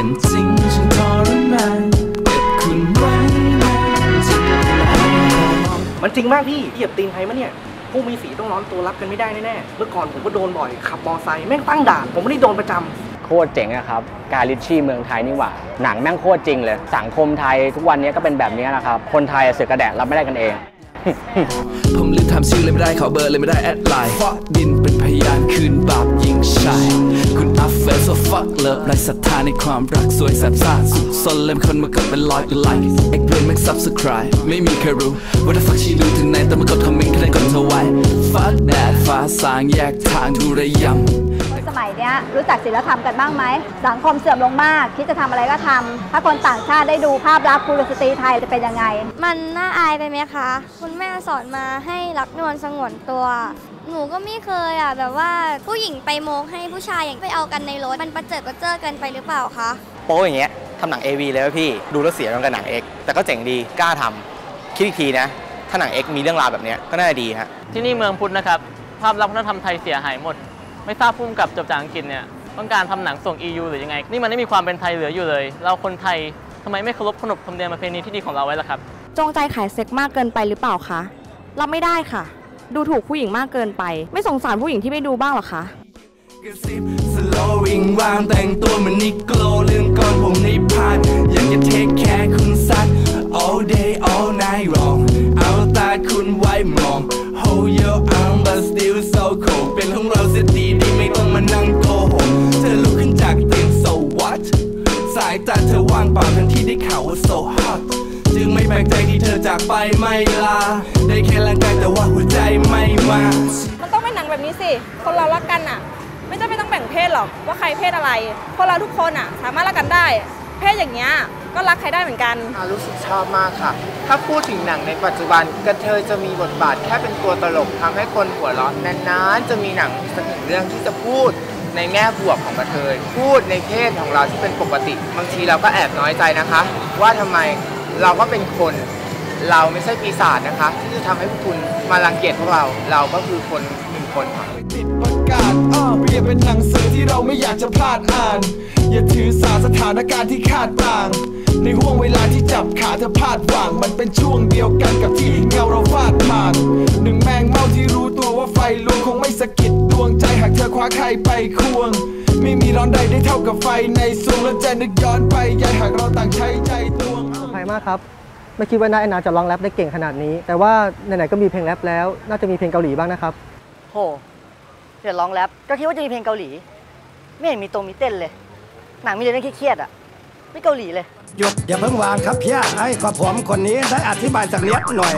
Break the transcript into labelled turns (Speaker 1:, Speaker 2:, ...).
Speaker 1: แต่จริง
Speaker 2: ฉันทร
Speaker 3: มาน
Speaker 1: ค
Speaker 2: ุณ
Speaker 1: ไว้นะ
Speaker 3: มันจริงมากพี่เหยียบตีนใครมะเนี่ยผู้มีสีต้องร้อนตัวรับกันไม่ได้แน่ๆ เมื่อก่อนผมก็โดนบ่อยขับมอไซค์แม่งตั้งด่าน ผมไม่ได้โดนประจำ
Speaker 4: โคตรเจ๋งนะครับ การลิชี่เมืองไทยนี่หว่า หนังแม่งโคตรจริงเลย สังคมไทยทุกวันนี้ก็เป็นแบบนี้นะครับ คนไทยเสือกระแดะรับไม่ได้กันเอง
Speaker 1: ผมลืมทำชื่อเลยไม่ได้ขอเบอร์เลยไม่ได้แอดไลน์ดินเป็นพยานคืนบาปยิ fuck love ไรศรัทธาในความรักสวยแสบซ่าสุดซนเล่มคนมากดเป็นร้อยเป็นไลค์เอ็กเพลนไม่ subscribe ไม่มีใครรู้ว่าถ้า fuck ชีดูถึงไหนแต่มากดคอมเมนต์แค่ได้กดเธอไว้ fuck that ฟ้าสางแยกทางดูระยำ
Speaker 5: สมัยเนี้ยรู้จักศีลธรรมกันบ้างไหม สังคมเสื่อมลงมากคิดจะทำอะไรก็ทำถ้าคนต่างชาติได้ดูภาพลักษณ์คุณสตรีไทยจะเป็นยังไง
Speaker 6: มันน่าอายไปไหมคะ คุณแม่สอนมาให้รักนวลสงวนตัวหนูก็ไม่เคยอะแบบว่าผู้หญิงไปโมกให้ผู้ชายอย่างไปเอากันในรถมันประเจิดประเจิอกันไปหรือเปล่าคะ
Speaker 7: โป๊อย่างเงี้ยทำหนัง AV เลยว่ะพี่ ดูแล้วเสียมันกับหนัง X แต่ก็เจ๋งดีกล้าทำคิดอีกทีนะ ถ้าหนัง X มีเรื่องราวแบบเนี้ยก็น่าจะดีฮะ
Speaker 8: ที่นี่เมืองพุทธนะครับ ภาพลักษณ์วัฒนธรรมไทยเสียหายหมด ไม่ทราบพุ่มกับจบจากอังกฤษเนี่ยต้องการทำหนังส่ง EU หรือยังไง นี่มันไม่มีความเป็นไทยเหลืออยู่เลย เราคนไทยทำไมไม่เคารพขนบธรรมเนียมประเพณีที่ดีของเราไว้ล่ะครับ
Speaker 9: จงใจขายเซ็กมากเกินไปหรือเปล่าคะรับไม่ได้ค่ะ ดูถูกผู้หญิงมากเกินไป ไม่สงสารผู้หญิงที่ไม่ดูบ้างเหรอคะ
Speaker 1: กระซิบสโลวิงวางแต่งตัวเหมือนนิโกลเรื่องก่อนผมในพานอยากจะเทคแคร์คุณสัก all day all night long เอาตาคุณไว้มอง hold your arm but still so cold เป็นของเรา ที่ได้ข่าวว่า so hot จึงไม่แปลกใจที่เธอจากไปไม่ลา ได้แค่ร่างกายแต่ว่าหัวใจไม่มา
Speaker 10: มันต้องเป็นหนังแบบนี้สิ คนเรารักกันอะ ไม่จำเป็นต้องแบ่งเพศหรอกว่าใครเพศอะไร คนเราทุกคนอะ สามารถรักกันได้ เพศอย่างเงี้ยก็รักใครได้เหมือนกัน
Speaker 11: อ่ารู้สึกชอบมากค่ะ ถ้าพูดถึงหนังในปัจจุบันกระเทยจะมีบทบาทแค่เป็นตัวตลกทำให้คนหัวเราะนานๆ จะมีหนังสักหนึ่งเรื่องที่จะพูด ในแง่บวกของกระเทย พูดในเพศของเราที่เป็นปกติ บางทีเราก็แอบน้อยใจนะคะ ว่าทำไมเราก็เป็นคน เราไม่ใช่ปีศาจนะคะ ที่จะทำให้พวกคุณมารังเกียจพวกเรา เราก็คือคนหนึ่งคนค่ะ
Speaker 1: ติดประกาศอ้อเปรียบเป็นหนังสือที่เราไม่อยากจะพลาดอ่าน อย่าถือสาสถานการณ์ที่คาดต่าง ในห่วงเวลาที่จับขาเธอพลาดหวังมันเป็นช่วงเดียวกันกับที่เงาเราฟาดผ่านหนึ่งแมงเมาที่รู้ตัวว่าไฟลวงคงไม่สะกิด วงใจหากเธอคว้าใครไปควง ไม่มีร้อนใดได้เท่ากับไฟในสวงแล้วจะนึกย้อนไปยายหากเราต่างใช้ใจตวง
Speaker 12: ขอบคุณมากครับไม่คิดว่าน้าแอนนาจะร้องแรปได้เก่งขนาดนี้ แต่ว่าไหนๆก็มีเพลงแรปแล้ว น่าจะมีเพลงเกาหลีบ้างนะครับ
Speaker 13: โหเดี๋ยวร้องแรปก็คิดว่าจะมีเพลงเกาหลี ไม่เห็นมีตรงมีเต้นเลย หนังมีแต่เรื่องเครียดๆอะไม่เกาหลีเลย
Speaker 14: หยุดอย่าเพิ่งวางครับเพียไอ้ก็ผมคนนี้ได้อธิบายสักนิดหน่อย